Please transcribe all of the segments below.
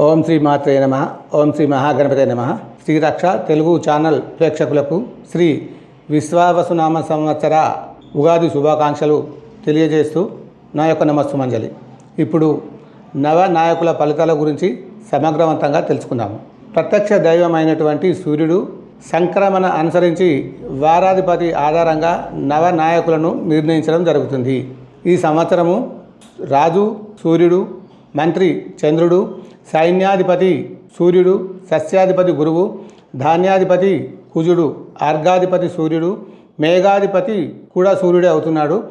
ఓం శ్రీ మాత్రే నమ. ఓం శ్రీ మహాగణపతి నమ. శ్రీరక్ష తెలుగు ఛానల్ ప్రేక్షకులకు శ్రీ విశ్వావసునామ సంవత్సర ఉగాది శుభాకాంక్షలు తెలియజేస్తూ నా యొక్క నమస్సుమంజలి ఇప్పుడు నవ నాయకుల ఫలితాల గురించి సమగ్రవంతంగా తెలుసుకుందాము. ప్రత్యక్ష దైవమైనటువంటి సూర్యుడు సంక్రమణ అనుసరించి వారాధిపతి ఆధారంగా నవ నాయకులను నిర్ణయించడం జరుగుతుంది. ఈ సంవత్సరము రాజు సూర్యుడు మంత్రి చంద్రుడు సైన్యాధిపతి సూర్యుడు సస్యాధిపతి గురువు ధాన్యాధిపతి కుజుడు అర్ఘాధిపతి సూర్యుడు మేఘాధిపతి కూడా సూర్యుడే అవుతున్నాడు.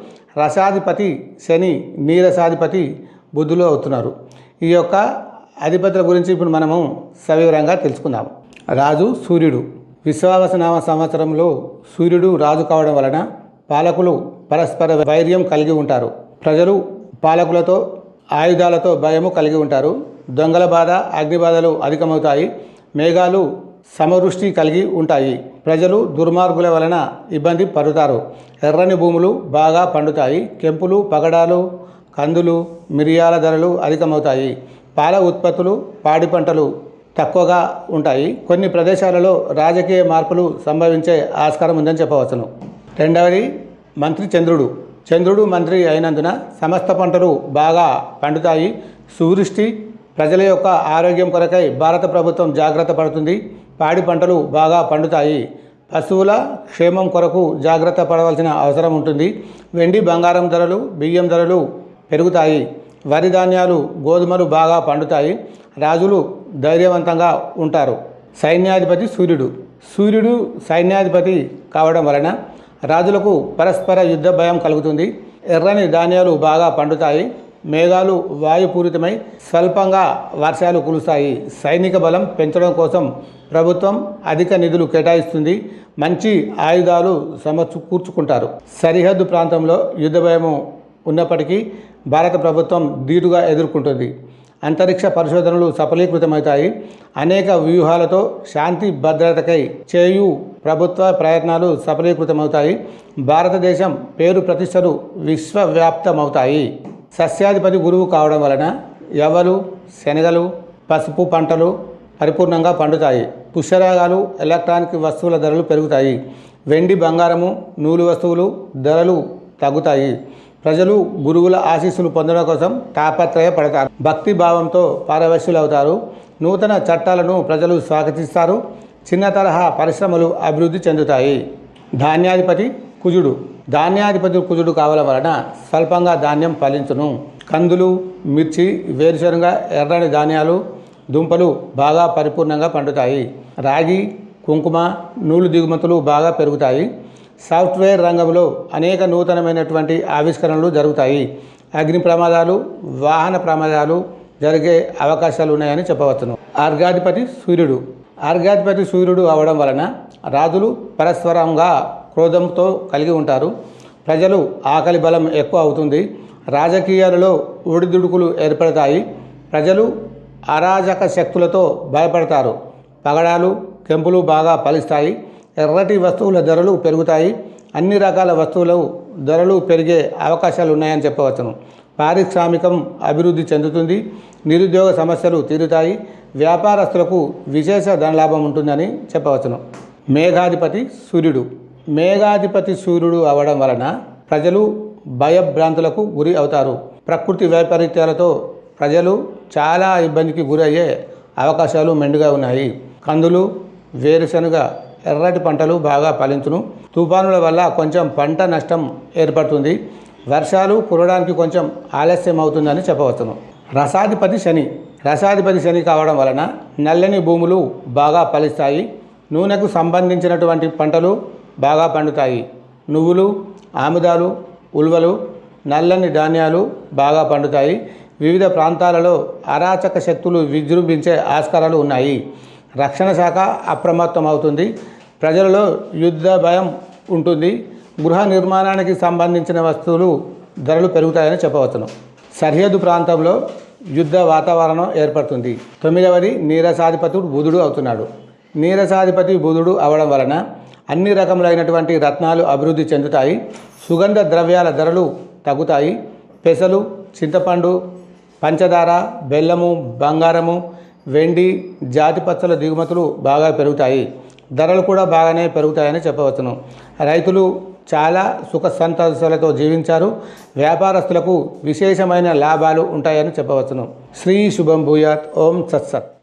రసాధిపతి శని నీరసాధిపతి బుద్ధులు అవుతున్నారు. ఈ యొక్క అధిపతుల గురించి ఇప్పుడు మనము సవివరంగా తెలుసుకుందాము. రాజు సూర్యుడు. విశ్వావసనామ సంవత్సరంలో సూర్యుడు రాజు కావడం వలన పాలకులు పరస్పర వైర్యం కలిగి ఉంటారు. ప్రజలు పాలకులతో ఆయుధాలతో భయము కలిగి ఉంటారు. దొంగల బాధ అగ్నిబాధలు అధికమవుతాయి. మేఘాలు సమవృష్టి కలిగి ఉంటాయి. ప్రజలు దుర్మార్గుల వలన ఇబ్బంది పడుతారు. ఎర్రని భూములు బాగా పండుతాయి. కెంపులు పగడాలు కందులు మిరియాల ధరలు అధికమవుతాయి. పాల ఉత్పత్తులు పాడి పంటలు తక్కువగా ఉంటాయి. కొన్ని ప్రదేశాలలో రాజకీయ మార్పులు సంభవించే ఆస్కారం ఉందని చెప్పవచ్చును. రెండవది మంత్రి చంద్రుడు. చంద్రుడు మంత్రి అయినందున సమస్త పంటలు బాగా పండుతాయి. సువృష్టి ప్రజల యొక్క ఆరోగ్యం కొరకై భారత ప్రభుత్వం జాగ్రత్త పడుతుంది. పాడి పంటలు బాగా పండుతాయి. పశువుల క్షేమం కొరకు జాగ్రత్త పడవలసిన అవసరం ఉంటుంది. వెండి బంగారం ధరలు బియ్యం ధరలు పెరుగుతాయి. వరి ధాన్యాలు గోధుమలు బాగా పండుతాయి. రాజులు ధైర్యవంతంగా ఉంటారు. సైన్యాధిపతి సూర్యుడు. సూర్యుడు సైన్యాధిపతి కావడం వలన రాజులకు పరస్పర యుద్ధ భయం కలుగుతుంది. ఎర్రని ధాన్యాలు బాగా పండుతాయి. మేఘాలు వాయుపూరితమై స్వల్పంగా వర్షాలు కురుస్తాయి. సైనిక బలం పెంచడం కోసం ప్రభుత్వం అధిక నిధులు కేటాయిస్తుంది. మంచి ఆయుధాలు సమకూర్చుకుంటారు సరిహద్దు ప్రాంతంలో యుద్ధ భయము ఉన్నప్పటికీ భారత ప్రభుత్వం ధీటుగా ఎదుర్కొంటుంది. అంతరిక్ష పరిశోధనలు సఫలీకృతమవుతాయి. అనేక వ్యూహాలతో శాంతి భద్రతకై చేయు ప్రభుత్వ ప్రయత్నాలు సఫలీకృతమవుతాయి. భారతదేశం పేరు ప్రతిష్టలు విశ్వవ్యాప్తమవుతాయి. సస్యాధిపతి గురువు కావడం వలన ఎవలు శనగలు పసుపు పంటలు పరిపూర్ణంగా పండుతాయి. పుష్యరాగాలు ఎలక్ట్రానిక్ వస్తువుల ధరలు పెరుగుతాయి. వెండి బంగారము నూలు వస్తువులు ధరలు తగ్గుతాయి. ప్రజలు గురువుల ఆశీస్సులు పొందడం కోసం తాపత్రయ పడతారు భక్తి భావంతో పారవశ్యులవుతారు. నూతన చట్టాలను ప్రజలు స్వాగతిస్తారు. చిన్న తరహా పరిశ్రమలు అభివృద్ధి చెందుతాయి. ధాన్యాధిపతి కుజుడు. ధాన్యాధిపతి కుజుడు కావడం వలన స్వల్పంగా ధాన్యం ఫలించును. కందులు మిర్చి వేరుశనగ ఎర్రని ధాన్యాలు దుంపలు బాగా పరిపూర్ణంగా పండుతాయి. రాగి కుంకుమ నూలు దిగుమతులు బాగా పెరుగుతాయి. సాఫ్ట్వేర్ రంగంలో అనేక నూతనమైనటువంటి ఆవిష్కరణలు జరుగుతాయి. అగ్ని ప్రమాదాలు వాహన ప్రమాదాలు జరిగే అవకాశాలు ఉన్నాయని చెప్పవచ్చును. అర్ఘాధిపతి సూర్యుడు. అర్ఘాధిపతి సూర్యుడు అవడం వలన రాజులు పరస్పరంగా క్రోధంతో కలిగి ఉంటారు. ప్రజలు ఆకలి బలం ఎక్కువ అవుతుంది. రాజకీయాలలో ఒడిదుడుకులు ఏర్పడతాయి. ప్రజలు అరాజక శక్తులతో భయపడతారు. పగడాలు కెంపులు బాగా ఫలిస్తాయి. ఎర్రటి వస్తువుల ధరలు పెరుగుతాయి. అన్ని రకాల వస్తువులు ధరలు పెరిగే అవకాశాలు ఉన్నాయని చెప్పవచ్చును. పారిశ్రామికం అభివృద్ధి చెందుతుంది. నిరుద్యోగ సమస్యలు తీరుతాయి. వ్యాపారస్తులకు విశేష ధనలాభం ఉంటుందని చెప్పవచ్చును. మేఘాధిపతి సూర్యుడు. మేఘాధిపతి సూర్యుడు అవడం వలన ప్రజలు భయభ్రాంతులకు గురి అవుతారు. ప్రకృతి వైపరీత్యాలతో ప్రజలు చాలా ఇబ్బందికి గురయ్యే అవకాశాలు మెండుగా ఉన్నాయి. కందులు వేరుశనగ ఎర్రటి పంటలు బాగా ఫలించును తుఫానుల వల్ల కొంచెం పంట నష్టం ఏర్పడుతుంది. వర్షాలు కురవడానికి కొంచెం ఆలస్యం అవుతుందని చెప్పవచ్చును. రసాధిపతి శని. రసాధిపతి శని కావడం వలన నల్లని భూములు బాగా ఫలిస్తాయి. నూనెకు సంబంధించినటువంటి పంటలు బాగా పండుతాయి. నువ్వులు ఆముదాలు ఉల్వలు నల్లని ధాన్యాలు బాగా పండుతాయి. వివిధ ప్రాంతాలలో అరాచక శక్తులు విజృంభించే ఆస్కారాలు ఉన్నాయి. రక్షణ శాఖ అప్రమత్తం అవుతుంది ప్రజలలో యుద్ధ భయం ఉంటుంది. గృహ నిర్మాణానికి సంబంధించిన వస్తువులు ధరలు పెరుగుతాయని చెప్పవచ్చును. సరిహద్దు ప్రాంతంలో యుద్ధ వాతావరణం ఏర్పడుతుంది. తొమ్మిదవది నీరసాధిపతుడు బుధుడు అవుతున్నాడు. నీరసాధిపతి బుధుడు అవడం వలన అన్ని రకములైనటువంటి రత్నాలు అభివృద్ధి చెందుతాయి. సుగంధ ద్రవ్యాల ధరలు తగ్గుతాయి. పెసలు చింతపండు పంచదార బెల్లము బంగారము వెండి జాతిపచ్చల దిగుమతులు బాగా పెరుగుతాయి. ధరలు కూడా బాగానే పెరుగుతాయని చెప్పవచ్చును. రైతులు చాలా సుఖ సంతోషాలతో జీవించారు. వ్యాపారస్తులకు విశేషమైన లాభాలు ఉంటాయని చెప్పవచ్చును. శ్రీ శుభం భూయాత్. ఓం సత్సత్